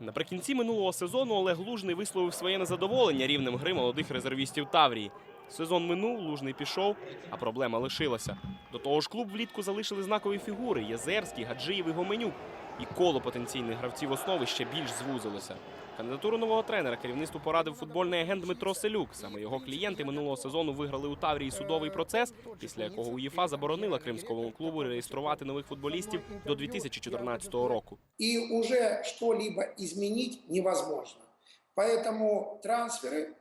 Наприкінці минулого сезону Олег Лужний висловив своє незадоволення рівнем гри молодих резервістів Таврії. Сезон минув, Лужний пішов, а проблема лишилася. До того ж, клуб влітку залишили знакові фігури Єзерський, Гаджиєв і Гоменюк. І коло потенційних гравців основи ще більш звузилося. Кандидатуру нового тренера керівництву порадив футбольний агент Дмитро Селюк. Саме його клієнти минулого сезону виграли у Таврії судовий процес, після якого УЄФА заборонила кримському клубу реєструвати нових футболістів до 2014 року. и уже что-либо изменить невозможно. Поэтому трансферы э,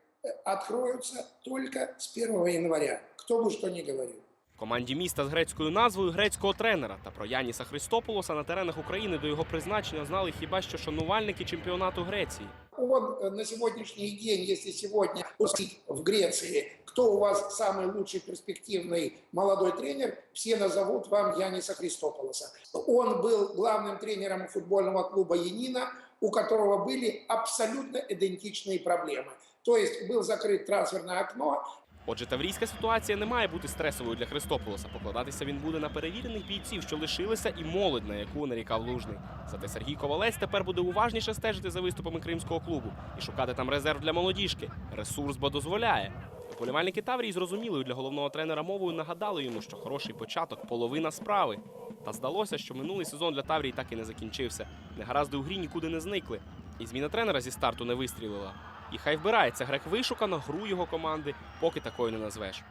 откроются только с 1 января, кто бы что ни говорил. Команді міста з грецькою назвою грецького тренера та про Яніса Христополоса на теренах України до його призначення знали хіба що шанувальники чемпіонату Греції. Он э, на сегодняшний день, если сегодня спросить в Греции, кто у вас самый лучший перспективный молодой тренер, все назовут вам Яниса Христополоса. Он был главным тренером футбольного клуба «Янина», у которого были абсолютно идентичные проблемы. То есть был закрыт трансферное окно, Отже, таврійська ситуація не має бути стресовою для Христополоса. Покладатися він буде на перевірених бійців, що лишилися, і молодь, на яку нарікав Лужний. Зате Сергій Ковалець тепер буде уважніше стежити за виступами кримського клубу і шукати там резерв для молодіжки. Ресурс бо дозволяє. Полівальники Таврії зрозумілою для головного тренера мовою нагадали йому, що хороший початок половина справи. Та здалося, що минулий сезон для Таврії так і не закінчився. Негаразди у грі нікуди не зникли. І зміна тренера зі старту не вистрілила. І хай вбирається. Грек вишукано, гру його команди, поки такою не назвеш.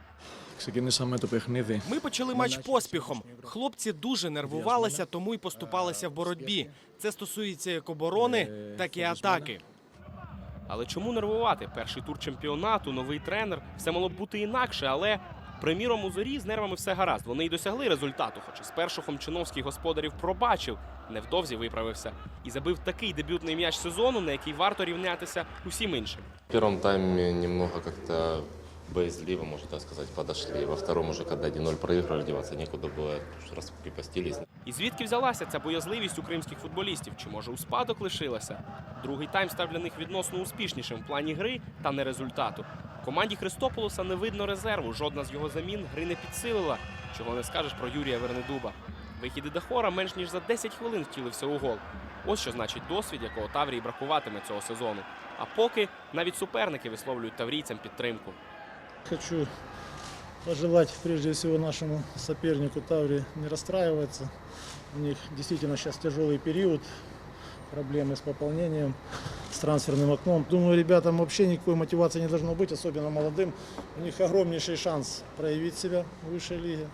Ми почали матч поспіхом. Хлопці дуже нервувалися, тому й поступалися в боротьбі. Це стосується як оборони, так і атаки. Але чому нервувати? Перший тур чемпіонату, новий тренер. Все мало б бути інакше, але Приміром, у зорі з нервами все гаразд. Вони й досягли результату, хоч і спершу Хомчиновський господарів пробачив, невдовзі виправився і забив такий дебютний м'яч сезону, на який варто рівнятися усім іншим. В первом тайме немного как-то боязливо, можно так сказать, подошли. Во втором уже, когда 1-0 проигрывали, деваться некуда было, раскрепостились. І звідки взялася ця боязливість у кримських футболістів? Чи може у спадок лишилася? Другий тайм став для них відносно успішнішим в плані гри та не результату. Команді Христополоса не видно резерву. Жодна з його замін гри не підсилила. Чого не скажеш про Юрія Вернедуба. Вихід Дахора менш ніж за 10 хвилин втілився у гол. Ось що значить досвід, якого Таврії бракуватиме цього сезону. А поки навіть суперники висловлюють таврійцям підтримку. Хочу пожелать прежде всего нашему сопернику Таври не расстраиваться. У них действительно сейчас тяжелый период, проблемы с пополнением, с трансферным окном. Думаю, ребятам вообще никакой мотивации не должно быть, особенно молодым. У них огромнейший шанс проявить себя в высшей лиге.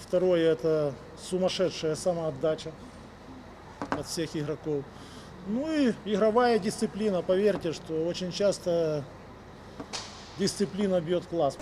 Второе – это сумасшедшая самоотдача от всех игроков. Ну и игровая дисциплина. Поверьте, что очень часто дисциплина бьет класс.